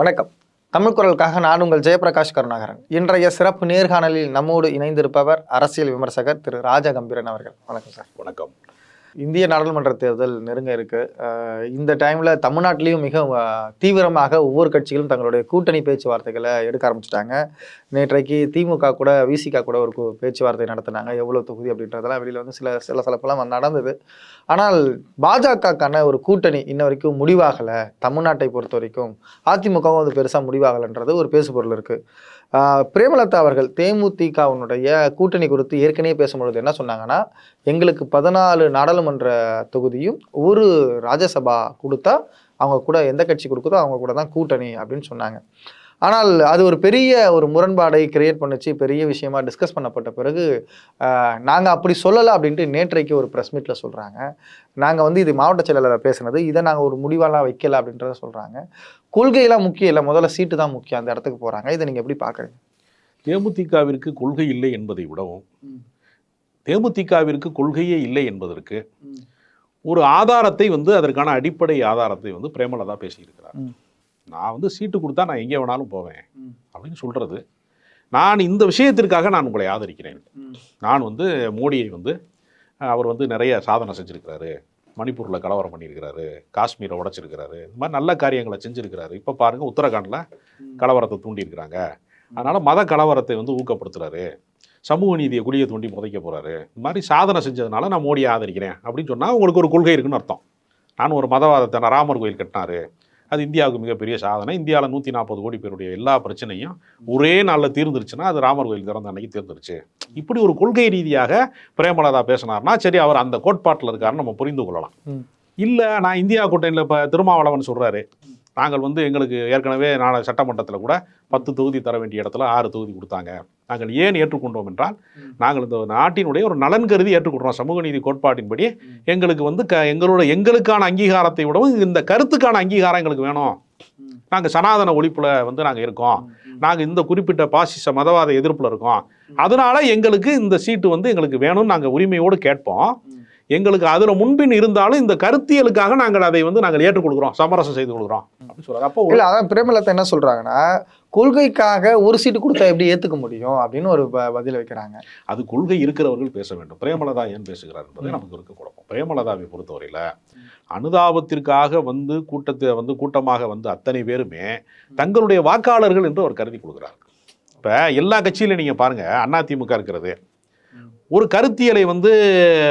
வணக்கம். தமிழ் குரலுக்காக நான் உங்கள் ஜெயபிரகாஷ் கருணாகரன் இன்றைய சிறப்பு நேர்காணலில் நம்மோடு இணைந்திருப்பவர் அரசியல் விமர்சகர் திரு ராஜகம்பீரன் அவர்கள். வணக்கம் சார். வணக்கம். இந்திய நாடாளுமன்ற தேர்தல் நெருங்க இருக்கு. இந்த டைம்ல தமிழ்நாட்டிலையும் மிக தீவிரமாக ஒவ்வொரு கட்சிகளும் தங்களுடைய கூட்டணி பேச்சுவார்த்தைகளை எடுக்க ஆரம்பிச்சிட்டாங்க. நேற்றைக்கு திமுக கூட விசிக கூட ஒரு பேச்சுவார்த்தை நடத்தினாங்க. எவ்வளவு தொகுதி அப்படின்றதெல்லாம் வெளியில வந்து சில சில சிலப்பெல்லாம் நடந்தது. ஆனால் பாஜகக்கான ஒரு கூட்டணி இன்ன வரைக்கும் முடிவாகலை. தமிழ்நாட்டை பொறுத்த வரைக்கும். அதிமுகவும் அது பெருசாக முடிவாகலைன்றது ஒரு பேசுபொருள் இருக்குது பிரேமலதா அவர்கள் தேமுதிகவினுடைய கூட்டணி குறித்து ஏற்கனவே பேசும்பொழுது என்ன சொன்னாங்கன்னா எங்களுக்கு பதினாலு நாடாளுமன்ற தொகுதியும் ஒரு ராஜ்யசபா கொடுத்தா அவங்க கூட எந்த கட்சி கொடுக்குதோ அவங்க கூட தான் கூட்டணி அப்படின்னு சொன்னாங்க. ஆனால் அது ஒரு பெரிய ஒரு முரண்பாடை கிரியேட் பண்ணுச்சு பெரிய விஷயமா டிஸ்கஸ் பண்ணப்பட்ட பிறகு நாங்கள் அப்படி சொல்லலை அப்படின்ட்டு நேற்றைக்கு ஒரு ப்ரெஸ் மீட்டில் சொல்கிறாங்க நாங்கள் வந்து இது மாவட்ட செயலாளர் பேசுனது இதை நாங்கள் ஒரு முடிவாலாம் வைக்கல அப்படின்றத சொல்கிறாங்க கொள்கையெல்லாம் முக்கியம் இல்லை முதல்ல சீட்டு தான் முக்கியம் அந்த இடத்துக்கு போகிறாங்க இதை நீங்கள் எப்படி பார்க்குறீங்க? தேமுதிகவிற்கு கொள்கை இல்லை என்பதை விடவும். தேமுதிகவிற்கு கொள்கையே இல்லை என்பதற்கு ஒரு ஆதாரத்தை வந்து அதற்கான அடிப்படை ஆதாரத்தை வந்து பிரேமலதா பேசியிருக்கிறார். நான் வந்து சீட்டு கொடுத்தா நான் எங்கே வேணாலும் போவேன். அப்படின்னு சொல்றது. நான் இந்த விஷயத்திற்காக நான் உங்களை ஆதரிக்கிறேன். நான் வந்து மோடியை வந்து அவர் வந்து நிறைய சாதனை செஞ்சிருக்கிறாரு. மணிப்பூரில் கலவரம் பண்ணியிருக்கிறாரு. காஷ்மீரை உடைச்சிருக்கிறாரு. இந்த மாதிரி நல்ல காரியங்களை செஞ்சிருக்கிறாரு. இப்போ பாருங்க உத்தரகாண்டில் கலவரத்தை தூண்டியிருக்கிறாங்க. அதனால மத கலவரத்தை வந்து ஊக்கப்படுத்துறாரு. சமூக நீதியை குடியை தூண்டி புதைக்க போறாரு. இந்த மாதிரி சாதனை செஞ்சதுனால நான் மோடியை ஆதரிக்கிறேன் அப்படின்னு சொன்னா உங்களுக்கு ஒரு கொள்கை இருக்குன்னு அர்த்தம். நான் ஒரு மதவாதத்தை ராமர் கோயில் கட்டினாரு. அது இந்தியாவுக்கு மிகப்பெரிய சாதனை. இந்தியாவில் நூற்றி நாற்பது கோடி பேருடைய எல்லா பிரச்சனையும் ஒரே நாளில் தீர்ந்துருச்சுன்னா அது ராமர் கோயில் திறந்த அன்னைக்கு தீர்ந்துருச்சு. இப்படி ஒரு கொள்கை ரீதியாக பிரேமலதா பேசினார்னா சரி அவர் அந்த கோட்பாட்டில் இருக்காருன்னு நம்ம புரிந்து கொள்ளலாம். இல்லை நான் இந்தியா கூட்டணியில் இப்போ திருமாவளவன் சொல்கிறாரு நாங்கள் வந்து எங்களுக்கு ஏற்கனவே நாளை சட்டமன்றத்தில் கூட பத்து தொகுதி தர வேண்டிய இடத்துல ஆறு தொகுதி கொடுத்தாங்க. நாங்கள் ஏன் ஏற்றுக்கொண்டோம் என்றால். நாங்கள் இந்த நாட்டினுடைய ஒரு நலன் கருதி ஏற்றுக்கொள்கிறோம் சமூக நீதி கோட்பாட்டின்படி. எங்களுக்கு வந்து க எங்களோட எங்களுக்கான அங்கீகாரத்தை விடவும் இந்த கருத்துக்கான அங்கீகாரம் எங்களுக்கு வேணும். நாங்கள் சனாதன ஒழிப்பில் வந்து நாங்கள் இருக்கோம். நாங்கள் இந்த குறிப்பிட்ட பாசிச மதவாத எதிர்ப்பில் இருக்கோம். அதனால எங்களுக்கு இந்த சீட்டு வந்து எங்களுக்கு வேணும்னு நாங்கள் உரிமையோடு கேட்போம். எங்களுக்கு அதில் முன்பின் இருந்தாலும் இந்த கருத்தியலுக்காக நாங்கள் அதை வந்து நாங்கள் ஏற்றுக் கொடுக்குறோம் சமரசம் செய்து கொடுக்குறோம் அப்படின்னு சொல்றாரு அப்போ இல்ல அதான் பிரேமலதா என்ன சொல்றாங்கன்னா கொள்கைக்காக ஒரு சீட்டு கொடுத்தா எப்படி ஏத்துக்க முடியும் அப்படின்னு ஒரு பதில் வைக்கிறாங்க. அது கொள்கை இருக்கிறவர்கள் பேச வேண்டும். பிரேமலதா ஏன் பேசுகிறார் என்பதை நமக்கு இருக்க குழப்பம். பிரேமலதாவை பொறுத்தவரையில் அனுதாபத்திற்காக வந்து கூட்டத்தை வந்து கூட்டமாக வந்து அத்தனை பேருமே தங்களுடைய வாக்காளர்கள் என்று அவர் கருதி கொள்கிறார் இப்போ எல்லா கட்சியிலும் நீங்கள் பாருங்க அதிமுக இருக்கிறது. ஒரு கருத்தியலை வந்து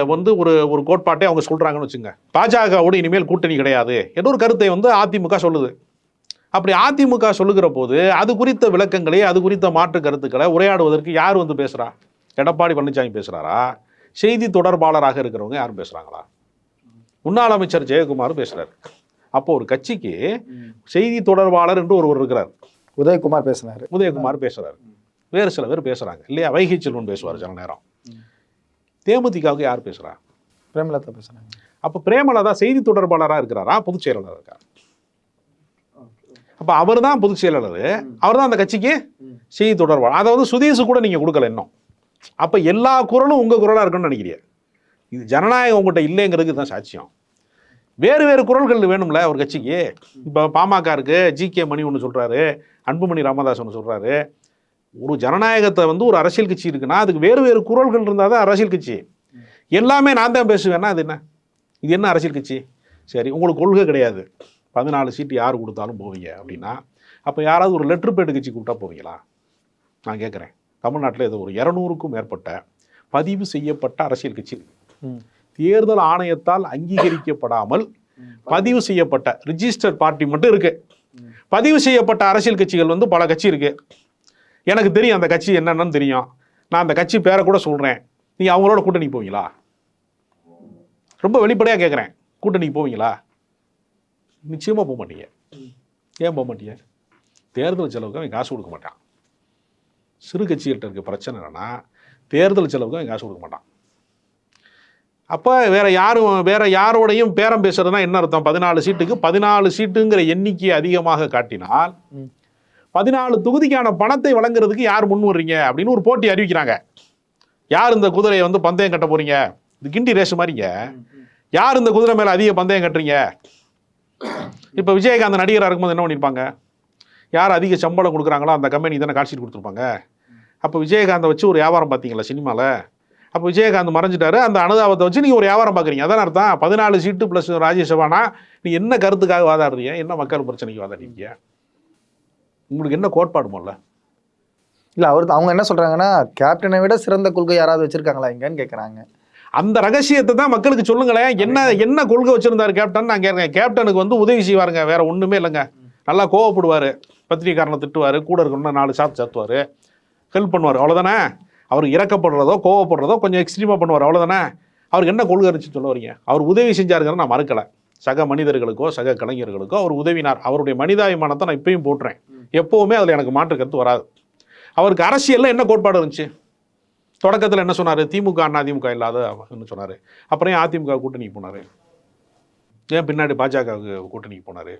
வந்து ஒரு ஒரு கோட்பாட்டை அவங்க சொல்றாங்கன்னு வச்சுங்க. பாஜகவோடு இனிமேல் கூட்டணி கிடையாது என்ற ஒரு கருத்தை வந்து அதிமுக சொல்லுது. அப்படி அதிமுக சொல்லுகிற போது அது குறித்த விளக்கங்களை அது குறித்த மாற்று கருத்துக்களை உரையாடுவதற்கு யார் வந்து பேசுறா? எடப்பாடி பழனிசாமி பேசுறாரா? செய்தி தொடர்பாளராக இருக்கிறவங்க யாரும் பேசுறாங்களா? முன்னாள் அமைச்சர் ஜெயக்குமார் பேசுறாரு. அப்போ ஒரு கட்சிக்கு செய்தி தொடர்பாளர் என்று ஒருவர் இருக்கிறார். உதயகுமார் பேசினாரு. உதயகுமார் பேசுறாரு. வேறு சில பேர் பேசுறாங்க. இல்லையா? வைகை செல்வன் பேசுவார் சில நேரம் தேமுதிகவுக்கு யார் பேசுறா? பிரேமலதா பேசுனாங்க அப்போ பிரேமலதா செய்தி தொடர்பாளராக இருக்கிறாரா? பொதுச் செயலாளர் இருக்கார்? அப்போ அவர் தான் பொதுச் செயலாளர். அவர் தான் அந்த கட்சிக்கு செய்தி தொடர்பாளர். அதை வந்து சுதீஷ் கூட நீங்கள் கொடுக்கல இன்னும். அப்போ எல்லா குரலும் உங்கள் குரலாக இருக்குன்னு நினைக்கிறீங்க இது ஜனநாயகம் உங்கள்கிட்ட இல்லைங்கிறதுக்கு தான் சாட்சியம். வேறு வேறு குரல்கள் வேணும்ல ஒரு கட்சிக்கு. இப்போ பாமக இருக்கு ஜி கே மணி ஒன்று சொல்கிறாரு அன்புமணி ராமதாஸ் ஒன்று சொல்கிறாரு ஒரு ஜனநாயகத்தை வந்து ஒரு அரசியல் கட்சி இருக்குன்னா அதுக்கு வேறு வேறு குரல்கள் இருந்தால் தான் அரசியல் கட்சி. எல்லாமே நான் தான் பேசுவேன்னா அது என்ன? இது என்ன அரசியல் கட்சி? சரி உங்களுக்கு கொள்கை கிடையாது. பதினாலு சீட்டு யார் கொடுத்தாலும் போவீங்க அப்படின்னா அப்போ யாராவது ஒரு லெட்ரு பேடு கட்சி கூப்பிட்டா போவீங்களா? நான் கேட்குறேன். தமிழ்நாட்டில் இது ஒரு இரநூறுக்கும் மேற்பட்ட பதிவு செய்யப்பட்ட அரசியல் கட்சி. தேர்தல் ஆணையத்தால் அங்கீகரிக்கப்படாமல் பதிவு செய்யப்பட்ட ரிஜிஸ்டர் பார்ட்டி மட்டும் இருக்கு. பதிவு செய்யப்பட்ட அரசியல் கட்சிகள் வந்து பல கட்சி இருக்கு. எனக்கு தெரியும் அந்த கட்சி என்னென்னு தெரியும். நான் அந்த கட்சி பேரை கூட சொல்கிறேன் நீங்கள் அவங்களோட கூட்டணி போவீங்களா? ரொம்ப வெளிப்படையாக கேட்குறேன் கூட்டணி போவீங்களா? நிச்சயமாக போக மாட்டீங்க. ஏன் போக மாட்டீங்க? தேர்தல் செலவுக்கு அவன் காசு கொடுக்க மாட்டான். சிறு கட்சிகள்கிட்ட இருக்க பிரச்சனை என்னென்னா தேர்தல் செலவுக்கு அவன் காசு கொடுக்க மாட்டான். அப்போ வேறு யாரும் வேறு யாரோடையும் பேரம் பேசுறதுனா என்ன அர்த்தம்? பதினாலு சீட்டுக்கு பதினாலு சீட்டுங்கிற எண்ணிக்கையை அதிகமாக காட்டினால் பதினாலு தொகுதிக்கான பணத்தை வழங்குறதுக்கு யார் முன் வர்றீங்க? அப்படின்னு ஒரு போட்டி அறிவிக்கிறாங்க. யார் இந்த குதிரையை வந்து பந்தயம் கட்ட போறீங்க? இது கிண்டி ரேஸ் மாதிரிங்க. யார் இந்த குதிரை மேலே அதிக பந்தயம் கட்டுறீங்க? இப்போ விஜயகாந்த் நடிகராக இருக்கும்போது என்ன பண்ணியிருப்பாங்க யார் அதிக சம்பளம் கொடுக்குறாங்களோ அந்த கம்பெனி தானே காட்சிட்டு கொடுத்துருப்பாங்க. அப்போ விஜயகாந்தை வச்சு ஒரு வியாபாரம் பார்த்தீங்களா சினிமாவில் அப்போ விஜயகாந்த் மறைஞ்சிட்டாரு. அந்த அனுதாபத்தை வச்சு நீங்கள் ஒரு வியாபாரம் பார்க்குறீங்க. அதான் அர்த்தம்? பதினாலு சீட்டு ப்ளஸ் ராஜ்யசபானா நீ என்ன கருத்துக்காக வாதாடுறீங்க? என்ன மக்கள் பிரச்சனைக்கு வாதாடுறீங்க? உங்களுக்கு என்ன கோட்பாடு முதல்ல இல்ல அவர் அவங்க என்ன சொல்றாங்கன்னா கேப்டனை விட சிறந்த கொள்கை யாராவது வச்சிருக்காங்களா இங்கன்னு கேக்குறாங்க. அந்த ரகசியத்தை தான் மக்களுக்கு சொல்லுங்களேன். என்ன என்ன கொள்கை வச்சிருந்தாரு கேப்டன் நான் கேட்குறேன் கேப்டனுக்கு வந்து உதவி செய்வாருங்க. வேற ஒண்ணுமே இல்லைங்க. நல்லா கோவப்படுவார். பத்திரிகைக்காரனை திட்டுவார். கூட இருக்கணும்னா நாலு சாத்து சாத்துவார். ஹெல்ப் பண்ணுவார். அவ்வளோதானே அவர் இறக்கப்படுறதோ கோவப்படுறதோ கொஞ்சம் எக்ஸ்ட்ரீமாக பண்ணுவார். அவ்வளோதானே அவருக்கு என்ன கொள்கை இருந்துச்சு சொல்ல வரீங்க? அவர் உதவி செஞ்சாருங்கிறத நான் மறுக்கலை. சக மனிதர்களுக்கோ சக கலைஞர்களுக்கோ அவர் உதவினார். அவருடைய மனிதாபிமானத்தை நான் இப்பயும் போட்டுறேன் எப்போவுமே அதில் எனக்கு மாற்று கருத்து வராது. அவருக்கு அரசியலில் என்ன கோட்பாடு இருந்துச்சு? தொடக்கத்தில் என்ன சொன்னார்? திமுக அண்ணா திமுக இல்லாத சொன்னார். அப்புறம் ஏன் அதிமுக கூட்டணிக்கு போனார்? ஏன் பின்னாடி பாஜகவுக்கு கூட்டணிக்கு போனார்?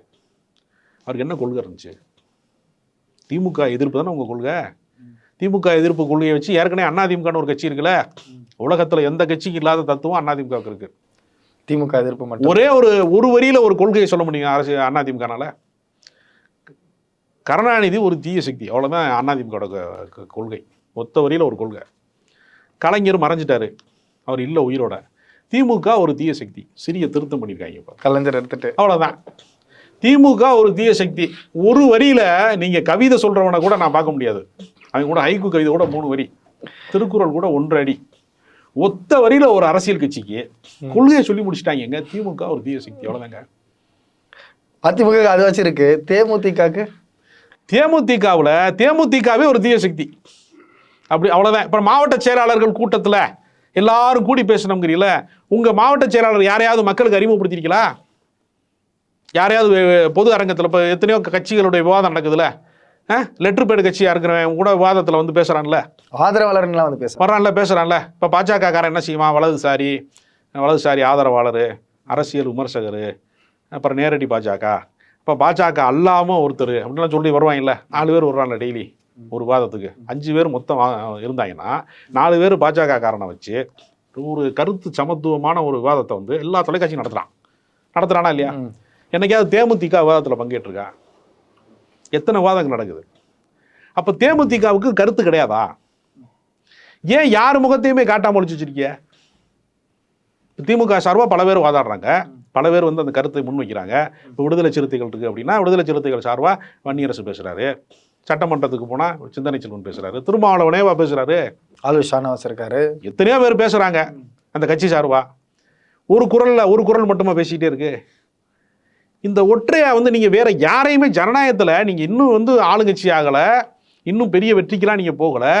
அவருக்கு என்ன கொள்கை இருந்துச்சு? திமுக எதிர்ப்பு தானே உங்கள் கொள்கை? திமுக எதிர்ப்பு கொள்கையை வச்சு ஏற்கனவே அண்ணா திமுகன்னு ஒரு கட்சி இருக்குல்ல? உலகத்தில் எந்த கட்சிக்கு இல்லாத தத்துவம் அண்ணா திமுகவுக்கு இருக்கு. திமுக எதிர்ப்பு மட்டும். ஒரே ஒரு ஒரு வரியில ஒரு கொள்கையை சொல்ல முடியும் அரசு அண்ணா திமுகனால? கருணாநிதி ஒரு தீய சக்தி அவ்வளவுதான் அண்ணா திமுக கொள்கை. ஒத்த வரியில ஒரு கொள்கை. கலைஞர் மறைஞ்சிட்டாரு அவர் இல்லை உயிரோட. திமுக ஒரு தீய சக்தி சிறிய திருத்தம் பண்ணியிருக்காங்க இப்போ. கலைஞர் எடுத்துட்டு. அவ்வளவுதான். திமுக ஒரு தீய சக்தி ஒரு வரியில நீங்க கவிதை சொல்றவனை கூட நான் பார்க்க முடியாது. அவன் கூட ஹைக்கு கவிதை கூட மூணு வரி திருக்குறள் கூட ஒன்று அடி ஒத்த வரியில ஒரு அரசியல் கட்சிக்கு கொள்கையை சொல்லி முடிச்சிட்டாங்க திமுக ஒரு தீய சக்தி அவ்வளவுதாங்க. அதிமுக அது வச்சிருக்கு தேமுதிகக்கு தேமுதிகவில் தேமுதிகவே ஒரு தீய சக்தி. அப்படி அவ்வளவுதான். இப்போ மாவட்ட செயலாளர்கள் கூட்டத்துல எல்லாரும் கூடி பேசணுங்கிறீங்கள உங்க மாவட்ட செயலாளர் யாரையாவது மக்களுக்கு அறிமுகப்படுத்திருக்கீங்களா? யாரையாவது பொது அரங்கத்தில் இப்போ எத்தனையோ கட்சிகளுடைய விவாதம் நடக்குதுல்ல லெட்டர் பேடு கட்சியாக இருக்கிறவன் கூட விவாதத்தில் வந்து பேசுகிறான்ல ஆதரவாளர்லாம் வந்து பேசுறாங்க வர்றான்ல பேசுகிறான்ல இப்போ பாஜக காரன் என்ன செய்வான்? வலதுசாரி வலதுசாரி ஆதரவாளர் அரசியல் விமர்சகர் அப்புறம் நேரடி பாஜக. இப்போ பாஜக அல்லாமல் ஒருத்தர் அப்படின்லாம் சொல்லி வருவாங்கல்ல. நாலு பேர் வருவான்ல டெய்லி ஒரு வாதத்துக்கு. அஞ்சு பேர் மொத்தம் இருந்தாங்கன்னா நாலு பேர் பாஜக காரனை வச்சு ஒரு கருத்து சமத்துவமான ஒரு விவாதத்தை வந்து எல்லா தொலைக்காட்சியும் நடத்துகிறான் நடத்துகிறானா இல்லையா. என்னைக்காவது தேமுதிக விவாதத்தில் பங்கேற்றிருக்கா? எத்தனை விவாதங்கள் நடக்குது? அப்போ தேமுதிகவுக்கு கருத்து கிடையாதா? ஏன் யார் முகத்தையுமே காட்டாம ஒழிச்சு வச்சிருக்கிய? திமுக சார்பாக பல பேர் வாதாடுறாங்க. பல பேர் வந்து அந்த கருத்தை முன்வைக்கிறாங்க இப்போ விடுதலை சிறுத்தைகள் இருக்கு அப்படின்னா விடுதலை சிறுத்தைகள் சார்பாக வன்னியரசு பேசுறாரு. சட்டமன்றத்துக்கு போனால் சிந்தனை செல்வன் பேசுறாரு. திருமாவளவனேவா பேசுறாரு. ஆலு ஷானவாஸ் இருக்காரு. எத்தனையோ பேர் பேசுறாங்க அந்த கட்சி சார்பா. ஒரு குரல்ல ஒரு குரல் மட்டுமா பேசிக்கிட்டே இருக்கு? இந்த ஒற்றையாக வந்து நீங்கள் வேறு யாரையுமே ஜனநாயகத்தில் நீங்கள் இன்னும் வந்து ஆளுங்கட்சி ஆகலை இன்னும் பெரிய வெற்றிக்கெலாம் நீங்கள் போகலை.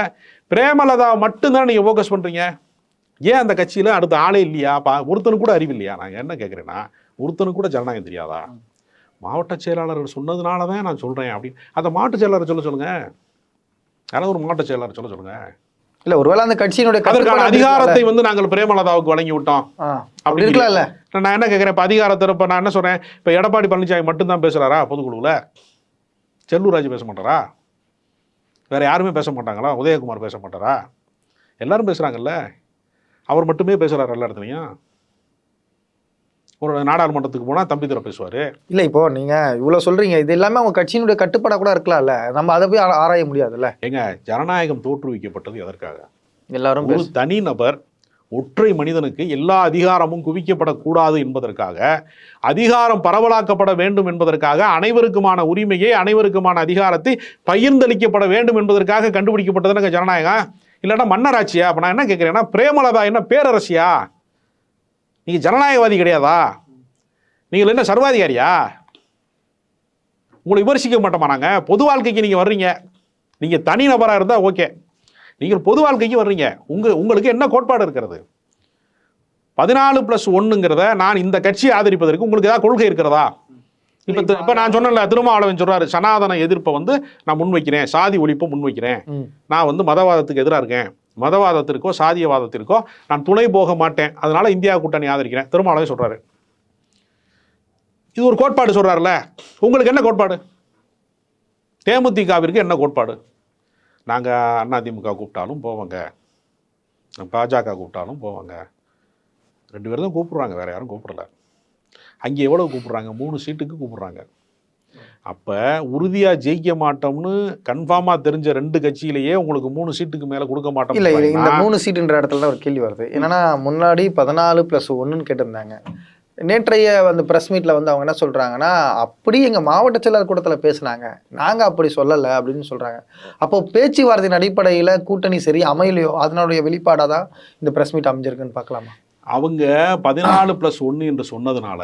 பிரேமலதா மட்டும்தான் நீங்கள் ஃபோக்கஸ் பண்ணுறீங்க ஏன் அந்த கட்சியில் அடுத்த ஆளே இல்லையா? பா ஒருத்தனுக்கு கூட அறிவு இல்லையா? நான் என்ன கேட்குறேன்னா ஒருத்தனுக்கு கூட ஜனநாயகம் தெரியாதா? மாவட்ட செயலாளர்கள் சொன்னதுனால தான் நான் சொல்கிறேன் அப்படின்னு. அந்த மாவட்ட செயலாளர் சொல்ல சொல்லுங்கள் யாராவது ஒரு மாவட்ட செயலாளர் சொல்ல சொல்லுங்கள் இல்ல ஒருவேளை அந்த கட்சியினுடைய அதற்கான அதிகாரத்தை வந்து நாங்கள் பிரேமலதாவுக்கு வழங்கி விட்டோம் அப்படி இருக்கலாம்ல. நான் என்ன கேட்குறேன் இப்போ அதிகாரத்தை இப்போ நான் என்ன சொல்றேன்? இப்போ எடப்பாடி பழனிசாமி மட்டும்தான் பேசுறாரா பொதுக்குழுவில் செல்லூர் ராஜு பேச மாட்டாரா? வேற யாருமே பேச மாட்டாங்களா? உதயகுமார் பேச மாட்டாரா? எல்லாரும் பேசுறாங்கல்ல. அவர் மட்டுமே பேசுறாரு எல்லா இடத்துலையும். ஒரு நாடாளுமன்றத்துக்கு போனா தம்பி தர பேசுவாரு. இல்ல இப்போ நீங்க இவ்வளவு சொல்றீங்க இது எல்லாமே அவங்க கட்சியினுடைய கட்டுப்பாடா கூட இருக்கலாம்ல. நம்ம அதை போய் ஆராய முடியாதுல்ல. ஏங்க ஜனநாயகம் தோற்றுவிக்கப்பட்டது எதற்காக? எல்லாரும் ஒரு பேசு- தனி நபர் ஒற்றை மனிதனுக்கு எல்லா அதிகாரமும் குவிக்கப்படக்கூடாது என்பதற்காக அதிகாரம் பரவலாக்கப்பட வேண்டும் என்பதற்காக அனைவருக்குமான உரிமையை அனைவருக்குமான அதிகாரத்தை பகிர்ந்தளிக்கப்பட வேண்டும் என்பதற்காக கண்டுபிடிக்கப்பட்டதுங்க ஜனநாயகம்? இல்லைன்னா மன்னராட்சியா? அப்போ நான் என்ன கேட்குறேன்னா பிரேமலதா என்ன பேரரசியா? நீங்கள் ஜனநாயகவாதி கிடையாதா? நீங்கள் என்ன சர்வாதிகாரியா? உங்களை விமர்சிக்க மாட்டோமா நாங்கள் பொது வாழ்க்கைக்கு நீங்கள் வர்றீங்க. நீங்கள் தனி நபராக இருந்தால் ஓகே. நீங்கள் பொது வாழ்க்கைக்கு வர்றீங்க. உங்க உங்களுக்கு என்ன கோட்பாடு இருக்கிறது? பதினாலு ப்ளஸ் ஒன்றுங்கிறத நான் இந்த கட்சியை ஆதரிப்பதற்கு உங்களுக்கு ஏதாவது கொள்கை இருக்கிறதா? இப்போ இப்போ நான் சொன்னேன்ல திருமாவளவன் சொல்றாரு சனாதன எதிர்ப்பை வந்து நான் முன்வைக்கிறேன் சாதி ஒழிப்பை முன்வைக்கிறேன். நான் வந்து மதவாதத்துக்கு எதிராக இருக்கேன். மதவாதத்திற்கோ சாதியவாதத்திற்கோ நான் துணை போக மாட்டேன். அதனால் இந்தியா கூட்டணி ஆதரிக்கிறேன். திருமாவளவே சொல்கிறாரு இது ஒரு கோட்பாடு சொல்கிறாருல உங்களுக்கு என்ன கோட்பாடு? தேமுதிகவிற்கு என்ன கோட்பாடு? நாங்கள் அதிமுக கூப்பிட்டாலும் போவாங்க. பாஜக கூப்பிட்டாலும் போவாங்க. ரெண்டு பேரும் தான் கூப்பிட்றாங்க. வேறு யாரும் கூப்பிடல. அங்கே எவ்வளோ கூப்பிட்றாங்க? மூணு சீட்டுக்கு கூப்பிட்றாங்க. அப்ப உறுதியா ஜெயிக்க மாட்டோம்னு கன்ஃபார்மா தெரிஞ்ச ரெண்டு கட்சியிலேயே உங்களுக்கு மூணு சீட்டுக்கு மேல கொடுக்க மாட்டோம் இல்ல இந்த மூணு சீட்டுன்ற இடத்துல தான் ஒரு கேள்வி வருது. என்னன்னா முன்னாடி பதினாலு பிளஸ் ஒன்றுன்னு கேட்டிருந்தாங்க. நேற்றைய அந்த ப்ரெஸ் மீட்ல வந்து அவங்க என்ன சொல்றாங்கன்னா அப்படி எங்க மாவட்ட செயலர் கூட்டத்தில் பேசுனாங்க. நாங்க அப்படி சொல்லலை அப்படின்னு சொல்றாங்க. அப்போ பேச்சுவார்த்தையின் அடிப்படையில கூட்டணி சரி அமையலையோ? அதனுடைய வெளிப்பாடாக தான் இந்த ப்ரெஸ் மீட் அமைஞ்சிருக்குன்னு பார்க்கலாமா? அவங்க பதினாலு பிளஸ் ஒன்னு என்று சொன்னதுனால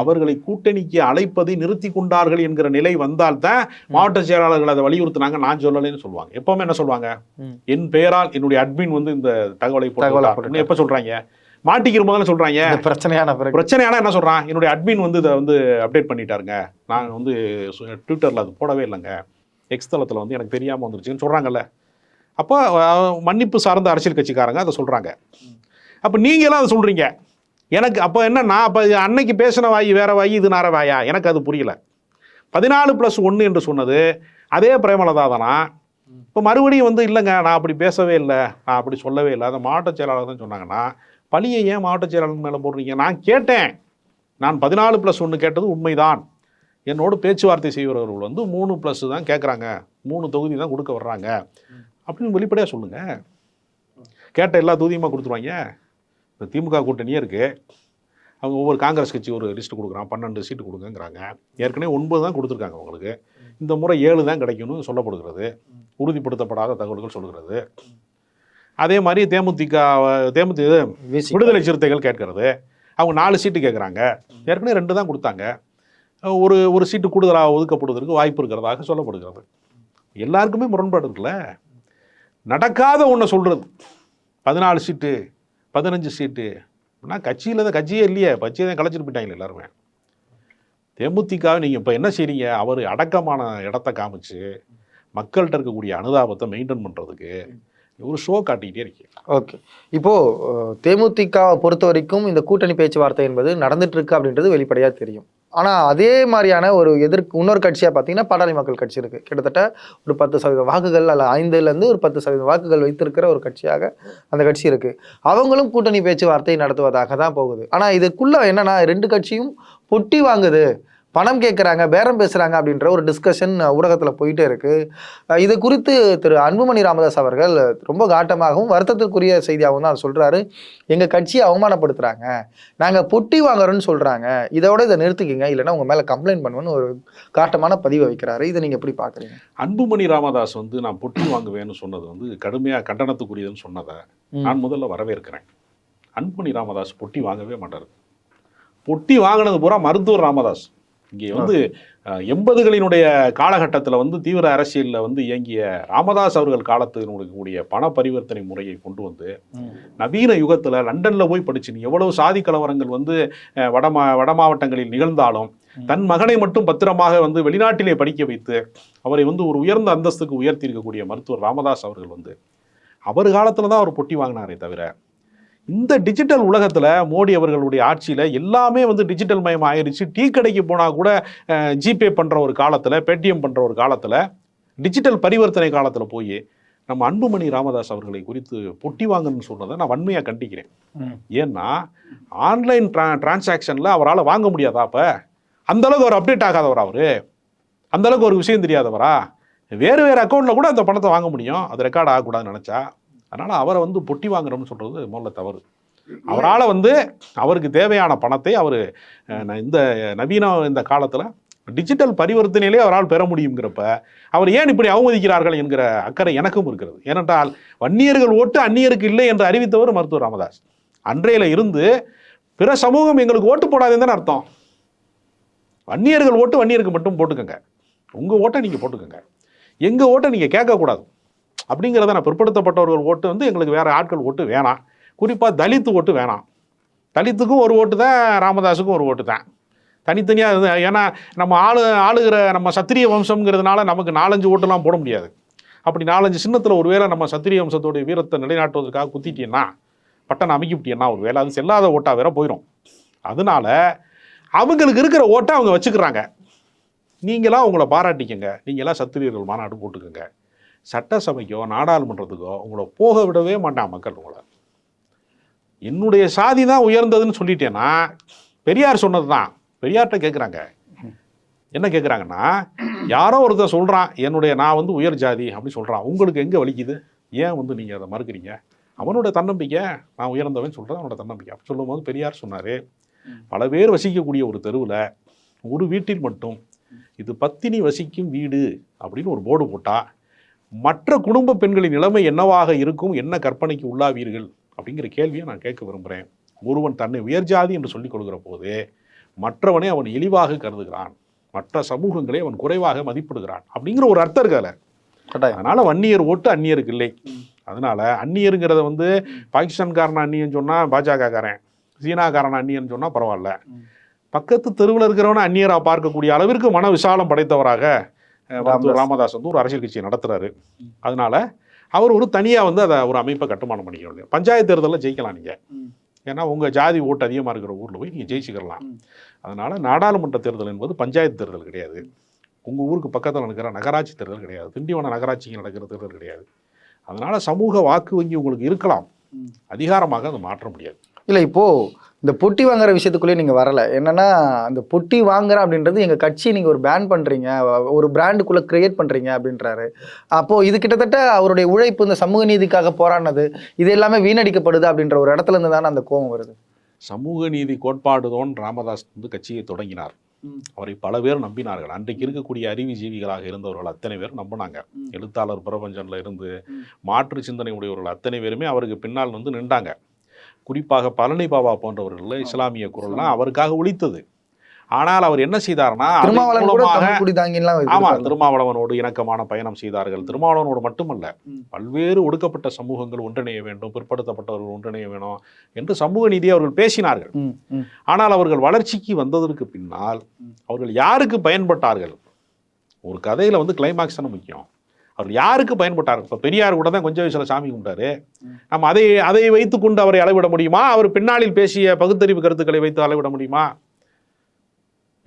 அவர்களை கூட்டணிக்கு அழைப்பதை நிறுத்தி கொண்டார்கள் என்கிற நிலை வந்தால்தான் மாவட்ட செயலாளர்கள் அதை வலியுறுத்தினாங்க. நான் சொல்லலைன்னு சொல்லுவாங்க. எப்பவுமே என்ன சொல்லுவாங்க. என் பெயரால் என்னுடைய அட்மின் வந்து இந்த தகவலை தகவலை. எப்ப சொல்றாங்க? மாட்டிக்கிற போதுன்னு சொல்றாங்க. பிரச்சனையான பிரச்சனையான என்ன சொல்றான்? என்னுடைய அட்மின் வந்து இதை வந்து அப்டேட் பண்ணிட்டாருங்க. நான் வந்து ட்விட்டர்ல அது போடவே இல்லைங்க. எக்ஸ் தளத்துல வந்து எனக்கு தெரியாம வந்துருச்சுன்னு சொல்றாங்கல்ல. அப்போ மன்னிப்பு சார்ந்த அரசியல் கட்சிக்காரங்க அதை சொல்றாங்க. அப்போ நீங்களும் அதை சொல்கிறீங்க எனக்கு அப்போ என்ன நான் அப்போ அன்னைக்கு பேசின வாய் வேற வாய் இது நார வாயா? எனக்கு அது புரியல. பதினாலு ப்ளஸ் ஒன்று என்று சொன்னது அதே பிரேமலதா தானா இப்போ மறுபடியும் வந்து இல்லைங்க நான் அப்படி பேசவே இல்லை நான் அப்படி சொல்லவே இல்லை. அதை மாவட்ட செயலாளர் தான் சொன்னாங்கன்னா பழியை ஏன் மாவட்ட செயலாளர் மேலே போடுறீங்க? நான் கேட்டேன். நான் பதினாலு ப்ளஸ் ஒன்று கேட்டது உண்மைதான். என்னோடு பேச்சுவார்த்தை செய்கிறவர்கள் வந்து மூணு ப்ளஸ் தான் கேட்குறாங்க மூணு தொகுதி தான் கொடுக்க வர்றாங்க. அப்படின்னு வெளிப்படையாக சொல்லுங்கள் கேட்ட எல்லா தொகுதியுமா கொடுத்துருவாங்க? இந்த திமுக கூட்டணியே இருக்குது அவங்க ஒவ்வொரு காங்கிரஸ் கட்சி ஒரு லிஸ்ட் கொடுக்குறான் பன்னெண்டு சீட்டு கொடுங்கங்கிறாங்க. ஏற்கனவே ஒன்பது தான் கொடுத்துருக்காங்க உங்களுக்கு இந்த முறை ஏழு தான் கிடைக்கும்னு சொல்லப்படுகிறது. உறுதிப்படுத்தப்படாத தகவல்கள் சொல்கிறது. அதே மாதிரி தேமுதிக தேமுதி. விடுதலை சிறுத்தைகள் கேட்கறது. அவங்க நாலு சீட்டு கேட்குறாங்க ஏற்கனவே ரெண்டு தான் கொடுத்தாங்க. ஒரு ஒரு சீட்டு கூடுதலாக ஒதுக்கப்படுவதற்கு வாய்ப்பு இருக்கிறதாக சொல்லப்படுகிறது. எல்லாருக்குமே முரண்பாடு இருக்குல்ல. நடக்காத ஒன்றை சொல்கிறது பதினாலு சீட்டு பதினஞ்சு சீட்டு. நான் கட்சியில் தான் கட்சியே இல்லையே. கட்சியை தான் கலைச்சிட்டு போயிட்டாங்க எல்லாருமே. தேமுதிகாவை நீங்கள் இப்போ என்ன செய்றீங்க? அவர் அடக்கமான இடத்த காமிச்சு மக்கள்கிட்ட இருக்கக்கூடிய அனுதாபத்தை மெயின்டைன் பண்ணுறதுக்கு ஒரு ஷோ காட்டிக்கிட்டே இருக்கு ஓகே இப்போ தேமுதிக தேமுதிகவை பொறுத்த வரைக்கும் இந்த கூட்டணி பேச்சுவார்த்தை என்பது நடந்துட்டு இருக்கு அப்படின்றது வெளிப்படையா தெரியும். ஆனால் அதே மாதிரியான ஒரு எதிர்க்கு இன்னொரு கட்சியாக பார்த்தீங்கன்னா பாட்டாளி மக்கள் கட்சி இருக்குது கிட்டத்தட்ட ஒரு பத்து சதவீத வாக்குகள் அல்ல ஐந்துலேருந்து ஒரு பத்து சதவீத வாக்குகள் வைத்திருக்கிற ஒரு கட்சியாக அந்த கட்சி இருக்குது அவங்களும் கூட்டணி பேச்சுவார்த்தை நடத்துவதாக தான் போகுது. ஆனால் இதுக்குள்ளே என்னென்னா ரெண்டு கட்சியும் பொட்டி வாங்குது. பணம் கேட்குறாங்க பேரம் பேசுகிறாங்க அப்படின்ற ஒரு டிஸ்கஷன் ஊடகத்தில் போயிட்டே இருக்கு. அஹ் இது குறித்து திரு அன்புமணி ராமதாஸ் அவர்கள் ரொம்ப காட்டமாகவும் வருத்தத்திற்குரிய செய்தியாகவும் தான் சொல்கிறாரு எங்கள் கட்சியை அவமானப்படுத்துகிறாங்க நாங்கள் பொட்டி வாங்குறோன்னு சொல்கிறாங்க இதோட இதை நிறுத்திக்கிங்க. இல்லைன்னா உங்கள் மேலே கம்ப்ளைண்ட் பண்ணுவேன்னு ஒரு காட்டமான பதிவை வைக்கிறாரு. இதை நீங்கள் எப்படி பார்க்குறீங்க அன்புமணி ராமதாஸ் வந்து நான் பொட்டி வாங்குவேன்னு சொன்னது வந்து கடுமையாக கண்டனத்துக்குரியதுன்னு சொன்னதை நான் முதல்ல வரவேற்கிறேன். அன்புமணி ராமதாஸ் பொட்டி வாங்கவே மாட்டார். பொட்டி வாங்கினது பூரா மருத்துவர் ராமதாஸ். இங்கே வந்து எண்பதுகளினுடைய காலகட்டத்தில் வந்து தீவிர அரசியலில் வந்து இயங்கிய ராமதாஸ் அவர்கள் காலத்தில் கூடிய பண பரிவர்த்தனை முறையை கொண்டு வந்து நவீன யுகத்தில் லண்டனில் போய் படிச்சு நீ எவ்வளவு சாதி கலவரங்கள் வந்து அஹ், வட மா வட மாவட்டங்களில் நிகழ்ந்தாலும் தன் மகனை மட்டும் பத்திரமாக வந்து வெளிநாட்டிலே படிக்க வைத்து அவரை வந்து ஒரு உயர்ந்த அந்தஸ்துக்கு உயர்த்தி இருக்கக்கூடிய மருத்துவர் ராமதாஸ் அவர்கள் வந்து அவர் காலத்தில் தான் அவர் பொட்டி வாங்கினாரே தவிர இந்த டிஜிட்டல் உலகத்தில் மோடி அவர்களுடைய ஆட்சியில் எல்லாமே வந்து டிஜிட்டல் மயம் ஆயிருச்சு. டீ கடைக்கு போனால் கூட ஜிபே பண்ணுற ஒரு காலத்தில் பேடிஎம் பண்ணுற ஒரு காலத்தில் டிஜிட்டல் பரிவர்த்தனை காலத்தில் போய் நம்ம அன்புமணி ராமதாஸ் அவர்களை குறித்து பொட்டி வாங்கணும்னு சொன்னதை நான் வன்மையாக கண்டிக்கிறேன். ஏன்னா ஆன்லைன் ட்ரா டிரான்சாக்ஷனில் அவரால் வாங்க முடியாதா அப்போ? அந்தளவுக்கு அவர் அப்டேட் ஆகாதவரா அவர்? அந்தளவுக்கு ஒரு விஷயம் தெரியாதவரா? வேறு வேறு அக்கௌண்ட்டில் கூட அந்த பணத்தை வாங்க முடியும். அது ரெக்கார்ட் ஆகக்கூடாதுன்னு நினச்சா அதனால் அவரை வந்து பொட்டி வாங்குறோம்னு சொல்கிறது முதல்ல தவறு. அவரால் வந்து அவருக்கு தேவையான பணத்தை அவர் இந்த நவீன இந்த காலத்தில் டிஜிட்டல் பரிவர்த்தனையிலே அவரால் பெற முடியுங்கிறப்ப அவர் ஏன் இப்படி அவமதிக்கிறார்கள் என்கிற அக்கறை எனக்கும் இருக்கிறது. ஏனென்றால் வன்னியர்கள் ஓட்டு அந்நியருக்கு இல்லை என்று அறிவித்தவர் மருத்துவர் ராமதாஸ். அன்றையில் இருந்து பிற சமூகம் எங்களுக்கு ஓட்டு போடாதுன்னு தானே அர்த்தம். வன்னியர்கள் ஓட்டு வன்னியருக்கு மட்டும் போட்டுக்கோங்க. உங்கள் ஓட்டை நீங்கள் போட்டுக்கோங்க. எங்கள் ஓட்டை நீங்கள் கேட்கக்கூடாது. அப்படிங்கிறத நான் பிற்படுத்தப்பட்டவர்கள் ஓட்டு வந்து எங்களுக்கு வேறு ஆட்கள் ஓட்டு வேணாம். குறிப்பாக தலித்து ஓட்டு வேணாம். தலித்துக்கும் ஒரு ஓட்டு தான் ராமதாஸுக்கும் ஒரு ஓட்டு தான். தனித்தனியாக ஏன்னா நம்ம ஆளு ஆளுகிற நம்ம சத்திரிய வம்சம்ங்கிறதுனால நமக்கு நாலஞ்சு ஓட்டுலாம் போட முடியாது. அப்படி நாலஞ்சு சின்னத்தில் ஒரு வேளை நம்ம சத்திரிய வம்சத்தோடைய வீரத்தை நிலைநாட்டுவதற்காக குத்திட்டீங்கன்னா பட்டனை அமைக்கிவிட்டீங்கன்னா ஒரு வேலை அது செல்லாத ஓட்டாக வேற போயிடும் அதனால அவங்களுக்கு இருக்கிற ஓட்டை அவங்க வச்சுக்கிறாங்க. நீங்களாம் உங்களை பாராட்டிக்கங்க. நீங்களாம் சத்திரியர்கள் மாநாடு போட்டுக்கோங்க. சட்டசபைக்கோ நாடாளுமன்றத்துக்கோ உங்களை போக விடவே மாட்டான் மக்கள் உங்களை. என்னுடைய சாதி தான் உயர்ந்ததுன்னு சொல்லிட்டேன்னா பெரியார் சொன்னது தான். பெரியார்கிட்ட கேட்குறாங்க என்ன கேட்குறாங்கன்னா யாரோ ஒருத்தன் சொல்கிறான் என்னுடைய நான் வந்து உயர் ஜாதி அப்படின்னு சொல்கிறான் உங்களுக்கு எங்கே வலிக்குது? ஏன் வந்து நீங்கள் அதை மறுக்கிறீங்க? அவனோட தன்னம்பிக்கை நான் உயர்ந்தவன் சொல்கிறேன் அவனோட தன்னம்பிக்கை. அப்படி சொல்லும்போது பெரியார் சொன்னார் பல பேர் வசிக்கக்கூடிய ஒரு தெருவில் ஒரு வீட்டில் மட்டும் இது பத்தினி வசிக்கும் வீடு அப்படின்னு ஒரு போர்டு போட்டால் மற்ற குடும்ப பெண்களின் நிலைமை என்னவாக இருக்கும்? என்ன கற்பனைக்கு உள்ளாவீர்கள்? அப்படிங்கிற கேள்வியை நான் கேட்க விரும்புகிறேன் ஒருவன் தன்னை உயர்ஜாதி என்று சொல்லிக் கொள்கிற போது மற்றவனை அவன் இழிவாக கருதுகிறான். மற்ற சமூகங்களை அவன் குறைவாக மதிப்பிடுகிறான். அப்படிங்கிற ஒரு அர்த்தம் இருக்கு அதில். கட்டாயம். அதனால வன்னியர் ஓட்டு அந்நியருக்கு இல்லை. அதனால அந்நியருங்கிறத வந்து பாகிஸ்தான்காரன் அந்நியன் சொன்னா பாஜகக்காரன் சீனாக்காரன் அந்நியன் சொன்னா பரவாயில்ல. பக்கத்து தெருவில் இருக்கிறவன அந்நியரா பார்க்கக்கூடிய அளவிற்கு மன விசாலம் படைத்தவராக ராமதாஸ். வந்து ஒரு அரசியல் கட்சியை நடத்துறாரு. அதனால அவர் ஒரு தனியா வந்து அதை ஒரு அமைப்பை கட்டுமானம் பண்ணிக்க முடியும் பஞ்சாயத்து தேர்தலில் ஜெயிக்கலாம் நீங்க. ம். ஏன்னா உங்க ஜாதி ஓட்டு அதிகமா இருக்கிற ஊர்ல போய் நீங்க ஜெயிச்சுக்கலாம். அதனால நாடாளுமன்ற தேர்தல் என்பது பஞ்சாயத்து தேர்தல் கிடையாது. உங்க ஊருக்கு பக்கத்தில் நடக்கிற நகராட்சி தேர்தல் கிடையாது. திண்டிவனம் நகராட்சிக்கு நடக்கிற தேர்தல் கிடையாது. அதனால சமூக வாக்கு வங்கி உங்களுக்கு இருக்கலாம். அதிகாரமாக அதை மாற்ற முடியாது. இல்லை இப்போ இந்த பொட்டி வாங்குற விஷயத்துக்குள்ளேயே நீங்கள் வரல. என்னன்னா அந்த பொட்டி வாங்குற அப்படின்றது எங்கள் கட்சி நீங்கள் ஒரு பேன் பண்ணுறீங்க ஒரு பிராண்டுக்குள்ளே கிரியேட் பண்ணுறீங்க அப்படின்றாரு. அப்போது இது கிட்டத்தட்ட அவருடைய உழைப்பு இந்த சமூக நீதிக்காக போராடினது இது எல்லாமே வீணடிக்கப்படுது அப்படின்ற ஒரு இடத்துல இருந்து தானே அந்த கோபம் வருது. சமூக நீதி கோட்பாடுதோன் ராமதாஸ் வந்து கட்சியை தொடங்கினார். அவரை பல பேர் நம்பினார்கள். அன்றைக்கு இருக்கக்கூடிய அறிவுஜீவிகளாக இருந்தவர்கள் அத்தனை பேர் நம்பினாங்க. எழுத்தாளர் பிரபஞ்சன்ல இருந்து. மாற்று சிந்தனை உடையவர்கள் அத்தனை பேருமே அவருக்கு பின்னால் வந்து நின்றாங்க. குறிப்பாக பழனி பாபா போன்றவர்கள் இஸ்லாமிய குரல்லாம் அவருக்காக ஒழித்தது. ஆனால் அவர் என்ன செய்தார்னா ஆமா திருமாவளவனோடு இணக்கமான பயணம் செய்தார்கள். திருமாவளவனோடு மட்டுமல்ல. பல்வேறு ஒடுக்கப்பட்ட சமூகங்கள் ஒன்றிணைய வேண்டும் பிற்படுத்தப்பட்டவர்கள் ஒன்றிணைய வேணும் என்று சமூக நீதியை அவர்கள் பேசினார்கள். ஆனால் அவர்கள் வளர்ச்சிக்கு வந்ததற்கு பின்னால். அவர்கள் யாருக்கு பயன்பட்டார்கள்? ஒரு கதையில வந்து கிளைமாக்ஸ் தானே முக்கியம். அவர் யாருக்கு பயன்பட்டார்கள் இப்போ பெரியார் கூட தான் கொஞ்சம் வயசுல சாமி கும்பிட்டாரு. நம்ம அதை அதை வைத்துக்கொண்டு அவரை அளவிட முடியுமா? அவர் பின்னாளில் பேசிய பகுத்தறிவு கருத்துக்களை வைத்து அளவிட முடியுமா?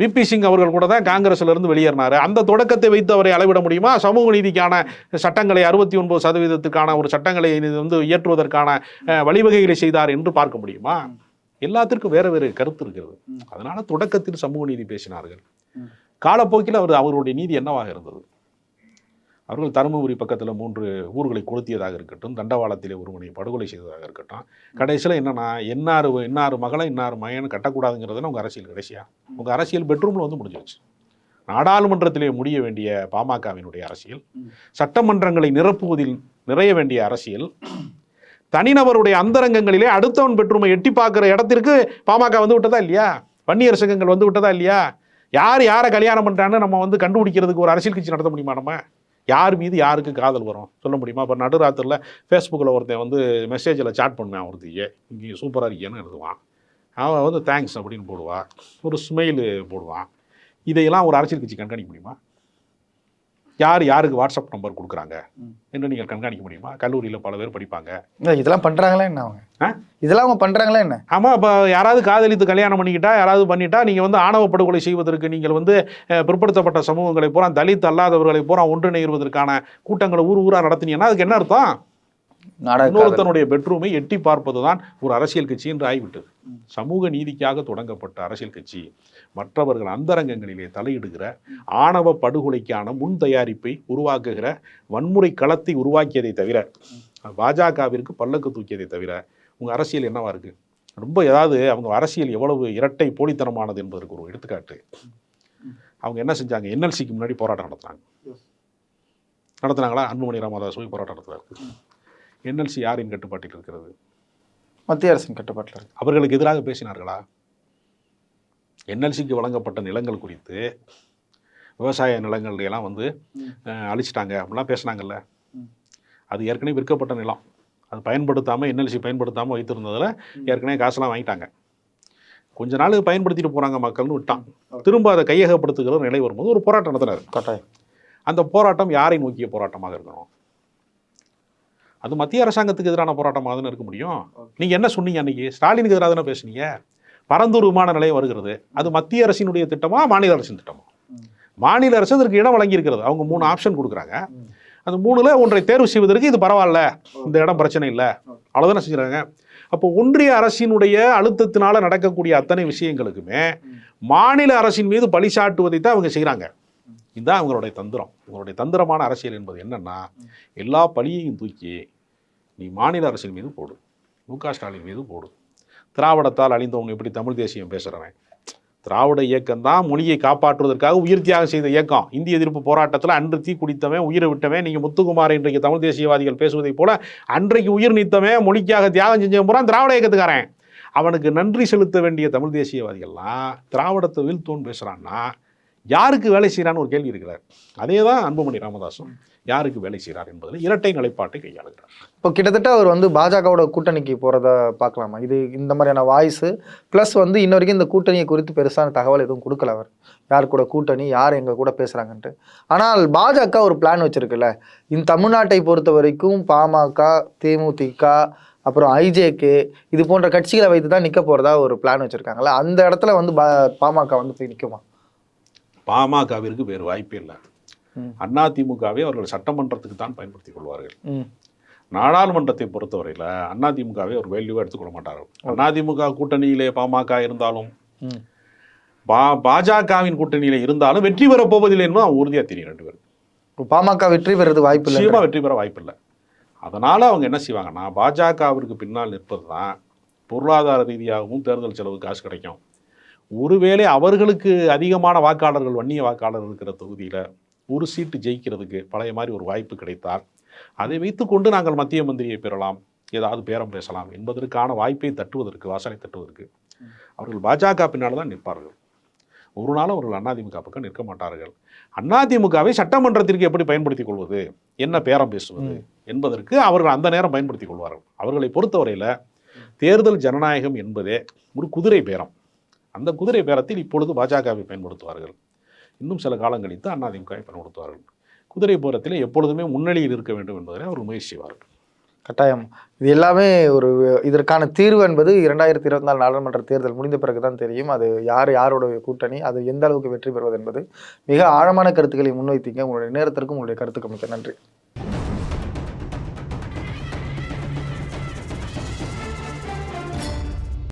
விபி சிங் அவர்கள் கூட தான் காங்கிரஸ்ல இருந்து வெளியேறினாரு. அந்த தொடக்கத்தை வைத்து அவரை அளவிட முடியுமா? சமூக நீதிக்கான சட்டங்களை அறுபத்தி ஒன்பது சதவீதத்துக்கான ஒரு சட்டங்களை வந்து இயற்றுவதற்கான வழிவகைகளை செய்தார் என்று பார்க்க முடியுமா? எல்லாத்திற்கும் வேற வேறு கருத்து இருக்கிறது. அதனால தொடக்கத்தில் சமூக நீதி பேசினார்கள். காலப்போக்கில் அவர் அவருடைய நீதி என்னவாக இருந்தது? அவர்கள் தருமபுரி பக்கத்தில் மூன்று ஊர்களை கொளுத்தியதாக இருக்கட்டும் தண்டவாளத்திலே ஒருவனை படுகொலை செய்ததாக இருக்கட்டும். கடைசியில் என்னன்னா என்னாரு இன்னாரு மகளை இன்னாரு மகன் கட்டக்கூடாதுங்கிறதுல உங்கள் அரசியல் கடைசியா? உங்கள் அரசியல் பெட்ரூமில் வந்து முடிஞ்சிருச்சு. நாடாளுமன்றத்திலே முடிய வேண்டிய பாமகவினுடைய அரசியல். சட்டமன்றங்களை நிரப்புவதில் நிறைய வேண்டிய அரசியல் தனிநபருடைய அந்தரங்கங்களிலே அடுத்தவன் பெட்ரூமை எட்டி பார்க்குற இடத்திற்கு பாமக வந்து விட்டதா இல்லையா? வன்னியர் சங்கங்கள் வந்து விட்டதா இல்லையா? யார் யாரை கல்யாணம் பண்ணுறான்னு நம்ம வந்து கண்டுபிடிக்கிறதுக்கு ஒரு அரசியல் கட்சி நடத்த முடியுமா நம்ம? யார் மீது யாருக்கு காதல் வரும்? சொல்ல முடியுமா? இப்போ நடுராத்திரில் ஃபேஸ்புக்கில் ஒருத்தன் வந்து மெசேஜில் சாட் பண்ணுவேன் ஒருத்தையே இங்கே சூப்பராக இருக்கேன்னு எழுதுவான். அவன் வந்து தேங்க்ஸ் அப்படின்னு போடுவான். ஒரு ஸ்மைலு போடுவான். இதையெல்லாம் ஒரு அரசியல் கட்சி கண்காணிக்க முடியுமா? யார் யாருக்கு வாட்ஸ்அப் நம்பர் கொடுக்குறாங்க. என்று நீங்கள் கண்காணிக்க முடியுமா? கல்லூரியில் பல பேர் படிப்பாங்க. இல்லை, இதெல்லாம் பண்ணுறாங்களா என்ன அவங்க? இதெல்லாம் அவங்க பண்ணுறாங்களா என்ன? ஆமாம் இப்போ யாராவது காதலித்து கல்யாணம் பண்ணிக்கிட்டா யாராவது பண்ணிட்டா நீங்கள் வந்து ஆணவ படுகொலை செய்வதற்கு நீங்கள் வந்து பிற்படுத்தப்பட்ட சமூகங்களை பூரா தலித் அல்லாதவர்களை பூரா ஒன்றிணைவதற்கான கூட்டங்களை ஊர் ஊரா நடத்தினீங்கன்னா அதுக்கு என்ன அர்த்தம்? இன்னொருத்தனுடைய பெட்ரூமை எட்டி பார்ப்பது தான் ஒரு அரசியல் கட்சி என்று ஆகிவிட்டது. சமூக நீதிக்காக தொடங்கப்பட்ட அரசியல் கட்சி மற்றவர்கள் அந்தரங்கங்களிலே தலையிடுகிற ஆணவ படுகொலைக்கான முன் தயாரிப்பை உருவாக்குகிற வன்முறை களத்தை உருவாக்கியதை தவிர பாஜகவிற்கு பல்லக்கு தூக்கியதை தவிர உங்க அரசியல் என்னவா இருக்கு? ரொம்ப ஏதாவது அவங்க அரசியல் எவ்வளவு இரட்டை போலித்தனமானது என்பதற்கு ஒரு எடுத்துக்காட்டு. அவங்க என்ன செஞ்சாங்க? என்எல்சிக்கு முன்னாடி போராட்டம் நடத்துனாங்க. நடத்துனாங்களா? அன்புமணி ராமதாஸ் போய் போராட்டம் நடத்துறாரு என்எல்சி யாரின் கட்டுப்பாட்டில் இருக்கிறது? மத்திய அரசின் கட்டுப்பாட்டில் இருக்கு. அவர்களுக்கு எதிராக பேசினார்களா? என்எல்சிக்கு வழங்கப்பட்ட நிலங்கள் குறித்து விவசாய நிலங்கள் எல்லாம் வந்து அழிச்சிட்டாங்க. அப்படிலாம் பேசுனாங்கல்ல. அது ஏற்கனவே விற்கப்பட்ட நிலம். அது பயன்படுத்தாமல் என்எல்சி பயன்படுத்தாமல் வைத்திருந்ததில். ஏற்கனவே காசுலாம் வாங்கிட்டாங்க. கொஞ்ச நாள் பயன்படுத்திட்டு போகிறாங்க மக்கள்னு விட்டான். திரும்ப அதை கையகப்படுத்துகிற நிலை வரும்போது ஒரு போராட்டம் நடத்தினார் கட்டாயம். அந்த போராட்டம் யாரை நோக்கிய போராட்டமாக இருக்கணும்? அது மத்திய அரசாங்கத்துக்கு எதிரான போராட்டமாக தானே இருக்க முடியும். நீங்க என்ன சொன்னீங்க அன்னைக்கு? ஸ்டாலினுக்கு எதிராக தானே பேசுனீங்க? பரந்தூர் விமான நிலையம் வருகிறது. அது மத்திய அரசினுடைய திட்டமா மாநில அரசின் திட்டமா. மாநில அரசு அதற்கு இடம் வழங்கி இருக்கிறது அவங்க மூணு ஆப்ஷன் கொடுக்குறாங்க. அந்த மூணுல ஒன்றை தேர்வு செய்வதற்கு இது பரவாயில்ல. இந்த இடம் பிரச்சனை இல்லை. அவ்வளோதானே செஞ்சுறாங்க அப்போ ஒன்றிய அரசினுடைய அழுத்தத்தினால நடக்கக்கூடிய அத்தனை விஷயங்களுக்குமே மாநில அரசின் மீது பழி சாட்டுவதை தான் அவங்க செய்கிறாங்க இதுதான் அவங்களுடைய தந்திரம். உங்களுடைய தந்திரமான அரசியல் என்பது என்னன்னா எல்லா பழியையும் தூக்கி நீ மாநில அரசின் மீது போடு. மு க ஸ்டாலின் மீது போடு. திராவிடத்தால் அழிந்தவன் எப்படி தமிழ் தேசியம் பேசுகிறவன் திராவிட இயக்கம் தான் மொழியை காப்பாற்றுவதற்காக உயிர் தியாகம் செய்த இயக்கம். இந்திய எதிர்ப்பு போராட்டத்தில் அன்று தீ குடித்தவன் உயிரை விட்டவன் நீங்கள் முத்துக்குமார் இன்றைக்கு தமிழ் தேசியவாதிகள் பேசுவதைப் போல அன்றைக்கு உயிர் நீத்தவன் மொழிக்காக தியாகம் செஞ்சவன் பூரா திராவிட இயக்கத்துக்காரன். அவனுக்கு நன்றி செலுத்த வேண்டிய தமிழ் தேசியவாதிகள்லாம் திராவிடத்தை வீழ்த்தோன்னு பேசுகிறான்னா யாருக்கு வேலை செய்கிறான்னு ஒரு கேள்வி இருக்கிறார். அதே தான் அன்புமணி ராமதாசும் யாருக்கு வேலை செய்கிறார் என்பதில் இரட்டை நிலைப்பாட்டை கையாளுகிறார். இப்போ கிட்டத்தட்ட அவர் வந்து பாஜகவோட கூட்டணிக்கு போகிறத பார்க்கலாமா? இது இந்த மாதிரியான வாய்ஸு ப்ளஸ் வந்து இன்ன வரைக்கும் இந்த கூட்டணியை குறித்து பெருசான தகவல் எதுவும் கொடுக்கல அவர். யார் கூட கூட்டணி யார் எங்கள் கூட பேசுகிறாங்கன்ட்டு ஆனால் பாஜக ஒரு பிளான் வச்சுருக்குல்ல. இந்த தமிழ்நாட்டை பொறுத்த வரைக்கும் பாமக தேமுதிக அப்புறம் ஐஜேகே இது போன்ற கட்சிகளை வைத்து தான் நிற்க போகிறதா ஒரு பிளான் வச்சுருக்காங்கல்ல. அந்த இடத்துல வந்து பா பாமக வந்து போய் நிற்குமா பாமகவிற்கு வேறு வாய்ப்பே இல்லை. அதிமுகவை அவர்கள் சட்டமன்றத்துக்கு தான் பயன்படுத்திக் கொள்வார்கள். நாடாளுமன்றத்தை பொறுத்தவரையில் அதிமுகவை ஒரு வேல்யூவாக எடுத்துக்கொள்ள மாட்டார்கள். அதிமுக கூட்டணியிலே பாமக இருந்தாலும் பா பாஜகவின் கூட்டணியில இருந்தாலும் வெற்றி பெறப் போவதில்லை என்பது உறுதியாக தெரியும் ரெண்டு பேரும். பாமக வெற்றி பெறது வாய்ப்பு இல்லை. நிச்சயமா வெற்றி பெற வாய்ப்பில்லை அதனால அவங்க என்ன செய்வாங்கன்னா பாஜகவிற்கு பின்னால் நிற்பது தான் பொருளாதார ரீதியாகவும் தேர்தல் செலவு காசு கிடைக்கும். ஒருவேளை அவர்களுக்கு அதிகமான வாக்காளர்கள் வன்னிய வாக்காளர் இருக்கிற தொகுதியில் ஒரு சீட்டு ஜெயிக்கிறதுக்கு பழைய மாதிரி ஒரு வாய்ப்பு கிடைத்தால் அதை வைத்துக்கொண்டு நாங்கள் மத்திய மந்திரியை பெறலாம் ஏதாவது பேரம் பேசலாம் என்பதற்கான வாய்ப்பை தட்டுவதற்கு வாசலை தட்டுவதற்கு அவர்கள் பாஜக பின்னால் தான் நிற்பார்கள். ஒரு நாளும் அவர்கள் அதிமுக பக்கம் நிற்க மாட்டார்கள். அதிமுகவை சட்டமன்றத்திற்கு எப்படி பயன்படுத்திக் கொள்வது என்ன பேரம் பேசுவது என்பதற்கு அவர்கள் அந்த நேரம் பயன்படுத்திக் கொள்வார்கள். அவர்களை பொறுத்தவரையில் தேர்தல் ஜனநாயகம் என்பதே ஒரு குதிரை பேரம். அந்த குதிரை பேரத்தில் இப்பொழுது பாஜகவை பயன்படுத்துவார்கள். இன்னும் சில காலம் கழித்து அதிமுகவை பயன்படுத்துவார்கள். குதிரை போரத்தில் எப்பொழுதுமே முன்னணியில் இருக்க வேண்டும் என்பதை அவர் முயற்சி செய்வார்கள் கட்டாயம். இது எல்லாமே ஒரு இதற்கான தீர்வு என்பது இரண்டாயிரத்தி இருபத்தி நாலு நாடாளுமன்ற தேர்தல் முடிந்த பிறகு தான் தெரியும். அது யார் யாரோடைய கூட்டணி அது எந்த அளவுக்கு வெற்றி பெறுவது என்பது மிக ஆழமான கருத்துக்களை முன்வைத்தீங்க. உங்களுடைய நேரத்திற்கும் உங்களுடைய கருத்துக்கு மிக்க நன்றி.